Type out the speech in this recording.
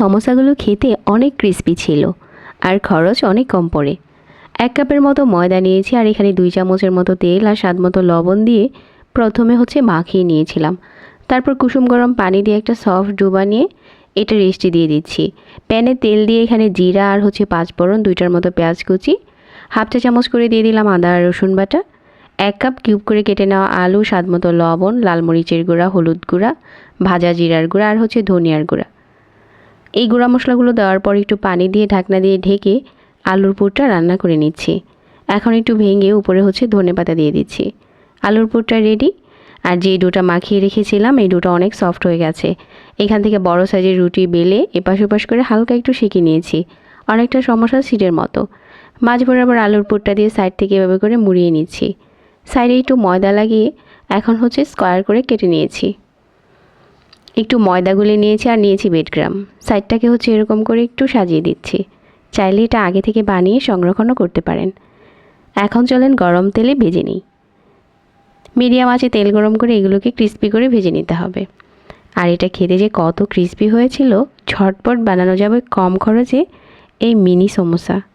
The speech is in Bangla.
সমোসাগুলো খেতে অনেক ক্রিস্পি ছিল, আর খরচ অনেক কম পড়ে। এক কাপের মতো ময়দা নিয়েছি, আর এখানে দুই চামচের মতো তেল আর স্বাদ মতো লবণ দিয়ে প্রথমে হচ্ছে মাখিয়ে নিয়েছিলাম। তারপর কুসুম গরম পানি দিয়ে একটা সফট ডো বানিয়ে এটা রেস্টে দিয়ে দিচ্ছি। প্যানে তেল দিয়ে এখানে জিরা আর হচ্ছে পাঁচ পাঁচফোড়ন, দুইটার মতো পেঁয়াজ কুচি, হাফ চা চামচ করে দিয়ে দিলাম আদা আর রসুন বাটা, এক কাপ কিউব করে কেটে নেওয়া আলু, স্বাদ মতো লবণ, লাল মরিচের গুঁড়া, হলুদ গুঁড়া, ভাজা জিরার গুঁড়া, আর হচ্ছে ধনিয়ার গুঁড়া। এই গুঁড়া মশলাগুলো দেওয়ার পর একটু পানি দিয়ে ঢাকনা দিয়ে ঢেকে আলুর পুরটা রান্না করে নিচ্ছি। এখন একটু ভেঙে উপরে হচ্ছে ধনে পাতা দিয়ে দিচ্ছি। আলুর পুরটা রেডি আর যে ডোটা মাখিয়ে রেখেছিলাম, এই ডোটা অনেক সফট হয়ে গেছে। এখান থেকে বড় সাইজের রুটি বেলে এপাশ ওপাশ করে হালকা একটু সেঁকে নিয়েছি। অনেকটা সমস্যা সিটের মতো। মাঝ বরাবর আলুর পুরটা দিয়ে সাইড থেকে এভাবে করে মুড়িয়ে নিচ্ছি। সাইডে একটু ময়দা লাগিয়ে এখন হচ্ছে স্কোয়ার করে কেটে নিয়েছি। একটু ময়দা গুলে নিয়েছি আর নিয়েছি বেডগ্রাম সাইডটাকে হচ্ছে এরকম করে একটু সাজিয়ে দিচ্ছি। চাইলে এটা আগে থেকে বানিয়ে সংরক্ষণও করতে পারেন। এখন চলেন গরম তেলে ভেজে নিই। মিডিয়াম আছে তেল গরম করে এগুলোকে ক্রিস্পি করে ভেজে নিতে হবে। আর এটা খেতে যে কত ক্রিস্পি হয়েছিল, ঝটপট বানানো যাবে কম খরচে এই মিনি সমোসা।